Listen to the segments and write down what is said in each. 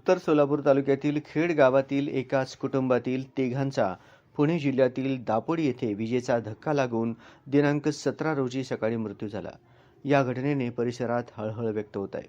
उत्तर सोलापूर तालुक्यातील खेड गावातील एकाच कुटुंबातील तिघांचा पुणे जिल्ह्यातील दापोडी येथे विजेचा धक्का लागून दिनांक सतरा रोजी सकाळी मृत्यू झाला. या घटनेने परिसरात हळहळ व्यक्त होत आहे.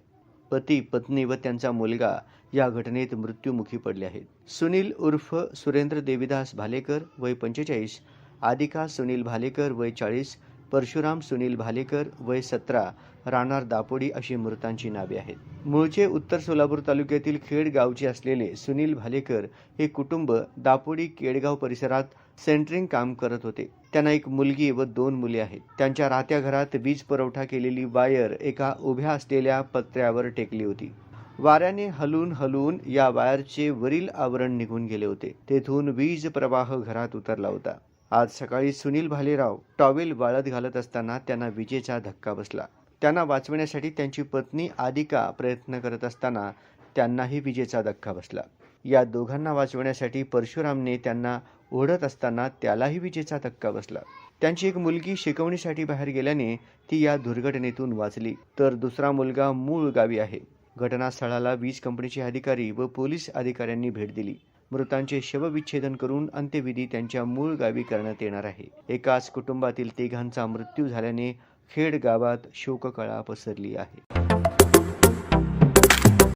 पती पत्नी व त्यांचा मुलगा या घटनेत मृत्युमुखी पडले आहेत. सुनील उर्फ सुरेंद्र देविदास भालेकर वय पंचेचाळीस आदिका सुनील भालेकर वय चाळीस परशुराम सुनील भालेकर वय सतरा राहणार दापोडी अशी मृतांची नावे आहेत. मूळचे उत्तर सोलापूर तालुक्यातील खेड गावचे असलेले सुनील भालेकर हे कुटुंब दापोडी केडगाव परिसरात सेंटरिंग काम करत होते. त्यांना एक मुलगी व दोन मुले आहेत. त्यांच्या राहत्या घरात वीज पुरवठा केलेली वायर एका उभ्या असलेल्या पत्र्यावर टेकली होती. वाऱ्याने हलून हलून या वायरचे वरील आवरण निघून गेले होते. तेथून वीज प्रवाह घरात उतरला होता. आज सकाळी सुनील भालेराव टॉवेल वाळत घालत असताना त्यांना विजेचा धक्का बसला. त्यांना वाचवण्यासाठी त्यांची पत्नी आदिका प्रयत्न करत असताना त्यांनाही विजेचा धक्का बसला. या दोघांना वाचवण्यासाठी परशुरामने त्यांना ओढत असताना त्यालाही विजेचा धक्का बसला. त्यांची एक मुलगी शिकवणीसाठी बाहेर गेल्याने ती या दुर्घटनेतून वाचली. तर दुसरा मुलगा मूळ गावी आहे. घटनास्थळाला वीज कंपनीचे अधिकारी व पोलीस अधिकाऱ्यांनी भेट दिली. मृतांचे शवविच्छेदन करून अंत्यविधी त्यांच्या मूळ गावी करण्यात येणार आहे. एकाच कुटुंबातील तिघांचा मृत्यू झाल्याने खेड गावात शोककळा पसरली आहे.